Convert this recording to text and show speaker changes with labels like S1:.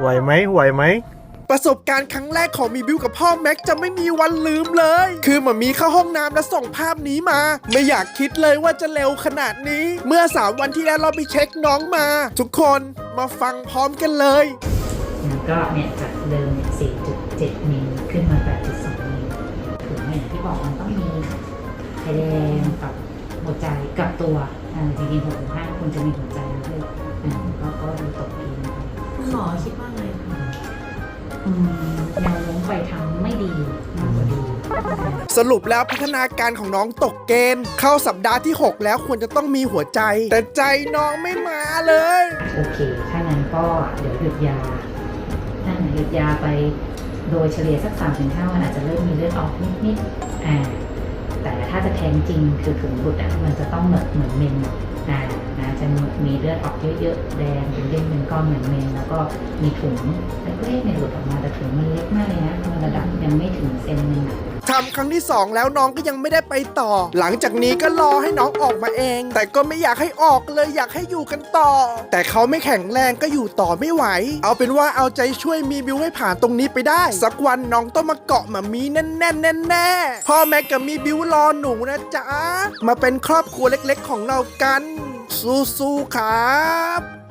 S1: ไหวไหมไหวไหม
S2: ประสบการณ์ครั้งแรกของมีบิวกับพ่อแม็กจะไม่มีวันลืมเลย คือหมามีเข้าห้องน้ำแล้วส่งภาพนี้มา ไม่อยากคิดเลยว่าจะเร็วขนาดนี้ เมื่อสามวันที่แล้วเราไปเช็คน้องมา ทุกคนมาฟังพร้อมกันเลย
S3: แล้วก็เนี่ยจากเดิมเนี่ย4.7มิลขึ้นมา 8.2มิลถึงเนี่ยที่บอกมันต้องมีไทยแลนด์กับหัวใจกับตัวอ่าจริงๆ6.5ก็ควรจะมีหัวใจนะด้วยอ่ คุ
S4: ณหมอคิดว่าไงคะ
S3: อืมแนวโน้มไปทางไม่ดีมากกว่าดี
S2: สรุปแล้วพัฒนาการของน้องตกเกณฑ์ เข้าสัปดาห์ที่ 6 แล้วควรจะต้องมีหัวใจ แต่ใจน้องไม่มาเลย
S3: โอเค ถ้างั้นก็เดี๋ยวหยุดยา ถ้างั้นหยุดยาไปโดยเฉลี่ยสัก3-5วันอาจจะเริ่มมีเลือดออกนิดๆอ่า แต่ถ้าจะแท้งจริงคือถุงบุตรอะมันจะต้องเหมือนเหมือนเมนอ่านะ จะมีเลือดออกเยอะๆแดงเป็นเด้งเป็นก้อนเหมือนเมนแล้วก็มีถุงเล็กๆเนี่ยหลุดออกมาแต่ถุงมันเล็กมากเลยนะมันระดับยังไม่ถึงเซนหนึงอะ
S2: ทำครั้งที่ 2 แล้วน้องก็ยังไม่ได้ไปต่อ หลังจากนี้ก็รอให้น้องออกมาเอง แต่ก็ไม่อยากให้ออกเลยอยากให้อยู่กันต่อ แต่เขาไม่แข็งแรงก็อยู่ต่อไม่ไหว เอาเป็นว่าเอาใจช่วยมีบิวให้ผ่านตรงนี้ไปได้ สักวันน้องต้องมาเกาะหมามีแน่นแน่แน่แน่พ่อแม่กับมีบิวรอหนูนะจ๊ะมาเป็นครอบครัวเล็กๆ ของเรากัน สู้ๆครับ